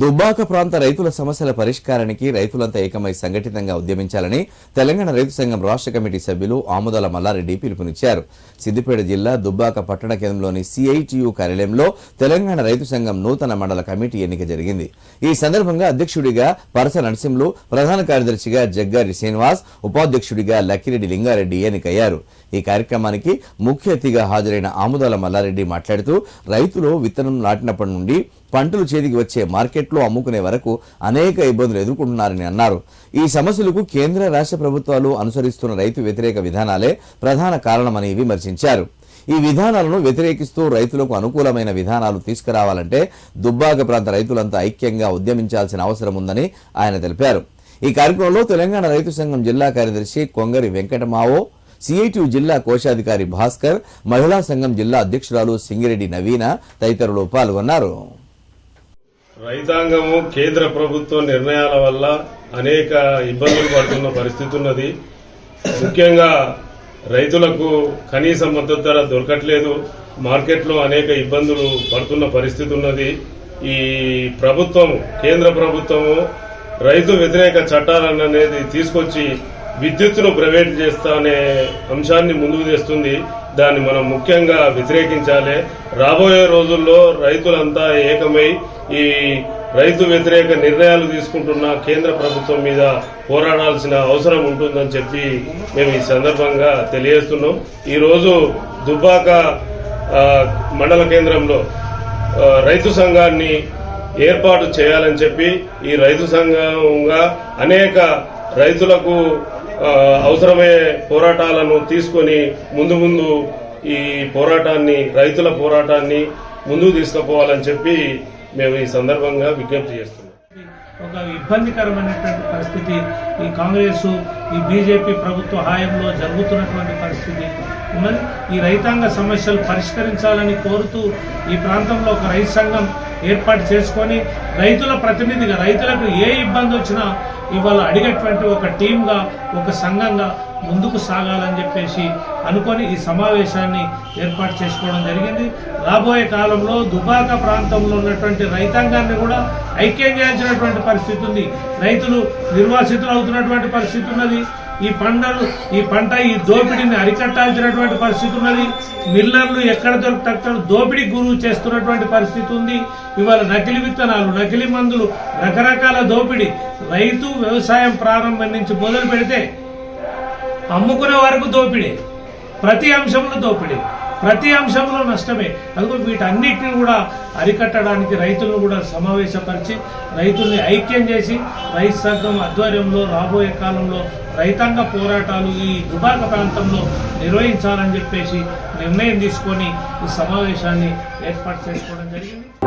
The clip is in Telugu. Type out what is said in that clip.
దుబ్బాక ప్రాంత రైతుల సమస్యల పరిష్కారానికి రైతులంతా ఏకమై సంఘటితంగా ఉద్యమించాలని తెలంగాణ రైతు సంఘం రాష్ట్ర కమిటీ సభ్యులు ఆముదాల మల్లారెడ్డి పిలుపునిచ్చారు. సిద్దిపేట జిల్లా దుబ్బాక పట్టణ కేంద్రంలోని సిఐటియు కార్యాలయంలో తెలంగాణ రైతు సంఘం నూతన మండల కమిటీ ఎన్నిక జరిగింది. ఈ సందర్భంగా అధ్యక్షుడిగా పరస నరసింహులు ప్రధాన కార్యదర్శిగా జగ్గారి శ్రీనివాస్ ఉపాధ్యక్షుడిగా లక్కిరెడ్డి లింగారెడ్డి ఎన్నికయ్యారు. ఈ కార్యక్రమానికి ముఖ్య అతిథిగా హాజరైన ఆముదాల మల్లారెడ్డి మాట్లాడుతూ రైతులు విత్తనం నాటినప్పటి నుండి పంటలు చేతికి వచ్చే మార్కెట్లో అమ్ముకునే వరకు అనేక ఇబ్బందులు ఎదుర్కొంటున్నారని అన్నారు. ఈ సమస్యలకు కేంద్ర రాష్ట్ర ప్రభుత్వాలు అనుసరిస్తున్న రైతు వ్యతిరేక విధానాలే ప్రధాన కారణమని విమర్శించారు. ఈ విధానాలను వ్యతిరేకిస్తూ రైతులకు అనుకూలమైన విధానాలు తీసుకురావాలంటే దుబ్బాక ప్రాంత రైతులంతా ఐక్యంగా ఉద్యమించాల్సిన అవసరం ఉందని ఆయన తెలిపారు. ఈ కార్యక్రమంలో తెలంగాణ రైతు సంఘం జిల్లా కార్యదర్శి కొంగరి వెంకటమావో సిఐటి జిల్లా కోశాధికారి భాస్కర్ మహిళా సంఘం జిల్లా అధ్యక్షురాలు సింగిరెడ్డి నవీన తదితరులు పాల్గొన్నారు. రైతాంగము కేంద్ర ప్రభుత్వ నిర్ణయాల వల్ల అనేక ఇబ్బందులు పడుతున్న పరిస్థితి ఉన్నది. ముఖ్యంగా రైతులకు కనీస మద్దతు ధర దొరకట్లేదు. మార్కెట్లో అనేక ఇబ్బందులు పడుతున్న పరిస్థితి ఉన్నది. ఈ ప్రభుత్వం కేంద్ర ప్రభుత్వము రైతు వ్యతిరేక చట్టాలను అనేది తీసుకొచ్చి విద్యుత్తును ప్రైవేట్ చేస్తా అనే అంశాన్ని ముందుకు తెస్తుంది. దాన్ని మనం ముఖ్యంగా వ్యతిరేకించాలి. రాబోయే రోజుల్లో రైతులంతా ఏకమై ఈ రైతు వ్యతిరేక నిర్ణయాలు తీసుకుంటున్న కేంద్ర ప్రభుత్వం మీద పోరాడాల్సిన అవసరం ఉంటుందని చెప్పి మేము ఈ సందర్భంగా తెలియజేస్తున్నాం. ఈరోజు దుబ్బాక మండల కేంద్రంలో రైతు సంఘాన్ని ఏర్పాటు చేయాలని చెప్పి ఈ రైతు సంఘంగా అనేక రైతులకు అవసరమయ్యే పోరాటాలను తీసుకొని ముందు ముందు ఈ పోరాటాన్ని రైతుల పోరాటాన్ని ముందుకు తీసుకుపోవాలని చెప్పి మేము ఈ సందర్భంగా విజ్ఞప్తి చేస్తున్నాం. ఒక ఇబ్బందికరమైనటువంటి పరిస్థితి. ఈ కాంగ్రెస్ ఈ బీజేపీ ప్రభుత్వ హాయంలో జరుగుతున్నటువంటి పరిస్థితి. ఉన్నది ఈ రైతాంగ సమస్యలు పరిష్కరించాలని కోరుతూ ఈ ప్రాంతంలో ఒక రైతు సంఘం ఏర్పాటు చేసుకొని రైతుల ప్రతినిధిగా రైతులకు ఏ ఇబ్బంది వచ్చినా ఇవాళ అడిగేటువంటి ఒక టీంగా ఒక సంఘంగా ముందుకు సాగాలని చెప్పేసి అనుకొని ఈ సమావేశాన్ని ఏర్పాటు చేసుకోవడం జరిగింది. రాబోయే కాలంలో దుబాక ప్రాంతంలో ఉన్నటువంటి రైతాంగాన్ని కూడా ఐక్యం చేయాల్సినటువంటి పరిస్థితి ఉంది. రైతులు నిర్వాసితులు అవుతున్నటువంటి పరిస్థితి ఉన్నది. ఈ పంటలు ఈ పంట ఈ దోపిడీని అరికట్టాల్సినటువంటి పరిస్థితి ఉన్నది. మిల్లర్లు ఎక్కడ దొరికితే దోపిడీ గురువు చేస్తున్నటువంటి పరిస్థితి ఉంది. ఇవాళ నకిలీ విత్తనాలు నకిలీ మందులు రకరకాల దోపిడీ రైతు వ్యవసాయం ప్రారంభం నుంచి మొదలు పెడితే అమ్ముకునే వరకు దోపిడే. ప్రతి అంశంలో దోపిడీ. ప్రతి అంశంలో నష్టమే. అందుకు వీటన్నిటిని కూడా అరికట్టడానికి రైతులను కూడా సమావేశపరిచి రైతుల్ని ఐక్యం చేసి రైతు సంఘం ఆధ్వర్యంలో రాబోయే కాలంలో రైతాంగ పోరాటాలు ఈ దుబాక ప్రాంతంలో నిర్వహించాలని చెప్పేసి నిర్ణయం తీసుకొని ఈ సమావేశాన్ని ఏర్పాటు చేసుకోవడం జరిగింది.